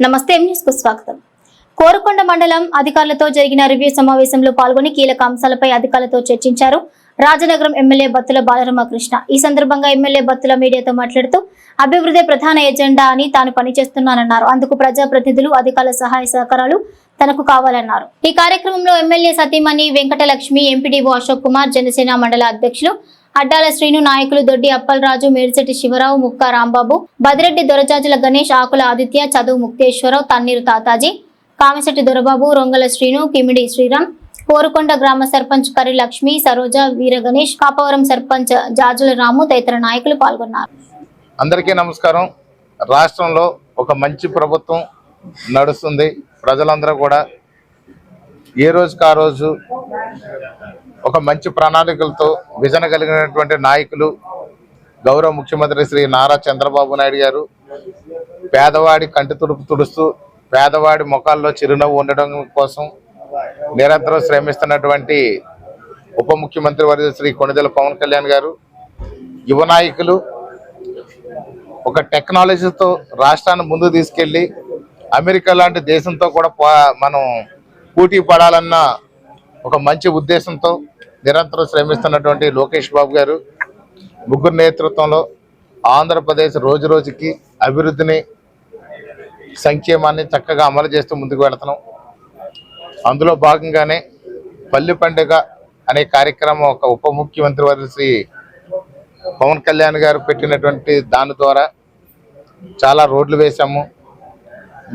నమస్తే కు స్వాగతం. కోరుకొండ మండలం అధికారులతో జరిగిన రివ్యూ సమావేశంలో పాల్గొని కీలక అంశాలపై అధికారులతో చర్చించారు రాజనగరం ఎమ్మెల్యే బత్తుల బాలరామకృష్ణ. ఈ సందర్భంగా ఎమ్మెల్యే బత్తుల మీడియాతో మాట్లాడుతూ అభివృద్ధి ప్రధాన ఎజెండా అని తాను పనిచేస్తున్నానన్నారు. అందుకు ప్రజాప్రతినిధులు అధికారుల సహాయ సహకారాలు తనకు కావాలన్నారు. ఈ కార్యక్రమంలో ఎమ్మెల్యే సతీమణి వెంకటలక్ష్మి ఎంపీడీఓ అశోక్ కుమార్ జనసేన మండల అధ్యక్షులు అడ్డాల శ్రీను నాయకులు దొడ్డి అప్పలరాజు మేడిశెట్టి శివరావు ముక్క రాంబాబు బదిరెడ్డి దొరజాజుల గణేష్ ఆకుల ఆదిత్య చదువు ముక్తేశ్వరరావు తన్నీరు తాతాజీ కామిశెట్టి దొరబాబు రొంగల శ్రీను కిమిడి శ్రీరామ్ కోరుకొండ గ్రామ సర్పంచ్ కరి లక్ష్మి సరోజ వీర గణేష్ కాపవరం సర్పంచ్ జాజుల రాము తదితర నాయకులు పాల్గొన్నారు. అందరికీ నమస్కారం. రాష్ట్రంలో ఒక మంచి ప్రభుత్వం నడుస్తుంది. ప్రజలందరూ కూడా ఏ రోజుకు ఆ రోజు ఒక మంచి ప్రణాళికలతో విజన కలిగినటువంటి నాయకులు గౌరవ ముఖ్యమంత్రి శ్రీ నారా చంద్రబాబు నాయుడు గారు పేదవాడి కంటి తుడుపు తుడుస్తూ పేదవాడి ముఖాల్లో చిరునవ్వు ఉండడం కోసం నిరంతరం శ్రమిస్తున్నటువంటి ఉప ముఖ్యమంత్రి వర్గ శ్రీ కొణిదెల పవన్ కళ్యాణ్ గారు యువ నాయకులు ఒక టెక్నాలజీతో రాష్ట్రాన్ని ముందు తీసుకెళ్ళి అమెరికా లాంటి దేశంతో కూడా మనం పోటీ పడాలన్న ఒక మంచి ఉద్దేశంతో నిరంతరం శ్రమిస్తున్నటువంటి లోకేష్ బాబు గారు ముగ్గురు నేతృత్వంలో ఆంధ్రప్రదేశ్ రోజు రోజుకి అభివృద్ధిని సంక్షేమాన్ని చక్కగా అమలు చేస్తూ ముందుకు వెళుతున్నాం. అందులో భాగంగానే పల్లె పండుగ అనే కార్యక్రమం ఒక ఉప ముఖ్యమంత్రి వారి శ్రీ పవన్ కళ్యాణ్ గారు పెట్టినటువంటి దాని ద్వారా చాలా రోడ్లు వేశాము.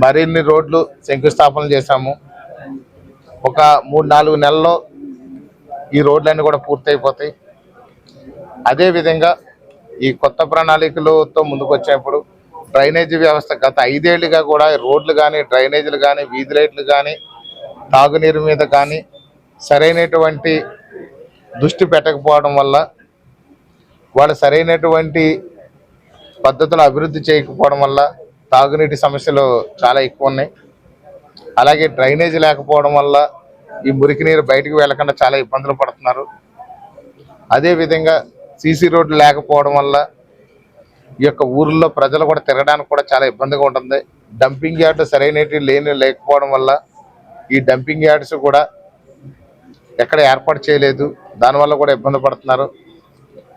మరిన్ని రోడ్లు శంకుస్థాపన చేశాము. ఒక మూడు నాలుగు నెలల్లో ఈ రోడ్లన్నీ కూడా పూర్తయిపోతాయి. అదేవిధంగా ఈ కొత్త ప్రణాళికలతో ముందుకు వచ్చేప్పుడు డ్రైనేజీ వ్యవస్థ గత ఐదేళ్ళుగా కూడా రోడ్లు కానీ డ్రైనేజీలు కానీ వీధి లైట్లు కానీ తాగునీరు మీద కానీ సరైనటువంటి దృష్టి పెట్టకపోవడం వల్ల వాళ్ళు సరైనటువంటి పద్ధతులు అభివృద్ధి చేయకపోవడం వల్ల తాగునీటి సమస్యలు చాలా ఎక్కువ ఉన్నాయి. అలాగే డ్రైనేజీ లేకపోవడం వల్ల ఈ మురికి నీరు బయటకు వెళ్ళకుండా చాలా ఇబ్బందులు పడుతున్నారు. అదేవిధంగా సీసీ రోడ్లు లేకపోవడం వల్ల ఈ యొక్క ఊర్లో ప్రజలు కూడా తిరగడానికి కూడా చాలా ఇబ్బందిగా ఉంటుంది. డంపింగ్ యార్డ్ సరైనవి లేని లేకపోవడం వల్ల ఈ డంపింగ్ యార్డ్స్ కూడా ఎక్కడ ఏర్పాటు చేయలేదు. దానివల్ల కూడా ఇబ్బంది పడుతున్నారు.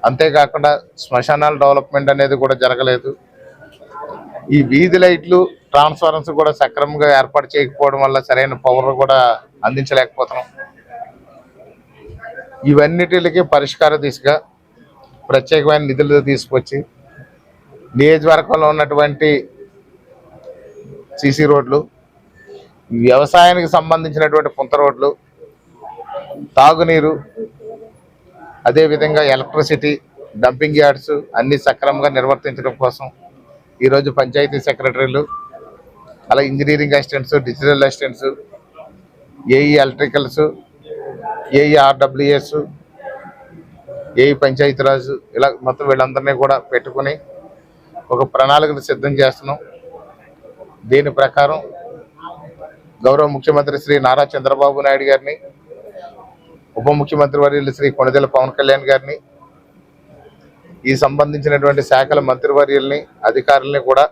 అంతేకాకుండా శ్మశానాల డెవలప్మెంట్ అనేది కూడా జరగలేదు. ఈ వీధి లైట్లు ట్రాన్స్ఫార్మర్స్ కూడా సక్రమంగా ఏర్పాటు చేయకపోవడం వల్ల సరైన పవర్ కూడా అందించలేకపోతున్నాం. ఇవన్నిటికి పరిష్కార దిశగా ప్రత్యేకమైన నిధులు తీసుకొచ్చి నియోజకవర్గంలో ఉన్నటువంటి సిసి రోడ్లు వ్యవసాయానికి సంబంధించినటువంటి పుంత రోడ్లు తాగునీరు అదేవిధంగా ఎలక్ట్రిసిటీ డంపింగ్ యార్డ్స్ అన్ని సక్రమంగా నిర్వర్తించడం కోసం ఈరోజు పంచాయతీ సెక్రటరీలు అలా engineering assistants digital assistants AE electricals AE RWS AE Panchayati Raj ఇలా మొత్తం వీళ్ళందరినీ కూడా పెట్టుకుని ఒక ప్రణాళికను సిద్ధం చేస్తున్నాం. దీని ప్రకారం గౌరవ ముఖ్యమంత్రి శ్రీ నారా చంద్రబాబు నాయుడు గారిని ఉప ముఖ్యమంత్రి వర్యులు శ్రీ కొనదెల పవన్ కళ్యాణ్ గారిని ఈ సంబంధించినటువంటి శాఖల మంత్రివర్యుల్ని అధికారుల్ని కూడా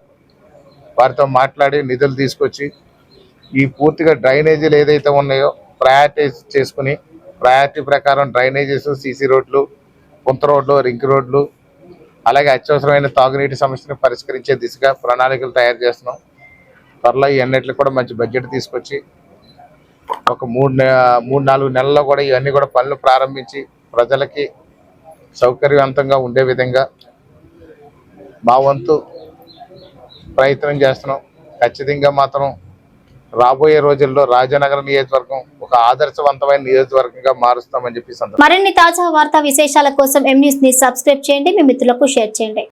వారితో మాట్లాడి నిధులు తీసుకొచ్చి ఈ పూర్తిగా డ్రైనేజీలు ఏదైతే ఉన్నాయో ప్రయారిటైజ్ చేసుకుని ప్రయారిటీ ప్రకారం డ్రైనేజెస్ సీసీ రోడ్లు పుంత రోడ్లు రింక్ రోడ్లు అలాగే అత్యవసరమైన తాగునీటి సమస్యను పరిష్కరించే దిశగా ప్రణాళికలు తయారు చేస్తున్నాం. త్వరలో ఇవన్నిటికి కూడా మంచి బడ్జెట్ తీసుకొచ్చి ఒక మూడు నె- మూడు నాలుగు నెలల్లో కూడా ఇవన్నీ కూడా పనులు ప్రారంభించి ప్రజలకి సౌకర్యవంతంగా ఉండే విధంగా మా వంతు ప్రయత్నం చేస్తున్నాం. ఖచ్చితంగా మాత్రం రాబోయే రోజుల్లో రాజనగర నియోజకవర్గం ఒక ఆదర్శవంతమైన నియోజకవర్గంగా మారుస్తామని చెప్పి మరిన్ని తాజా వార్తా విశేషాల కోసం ఎం న్యూస్ని సబ్స్క్రైబ్ చేయండి. మీ మిత్రులకు షేర్ చేయండి.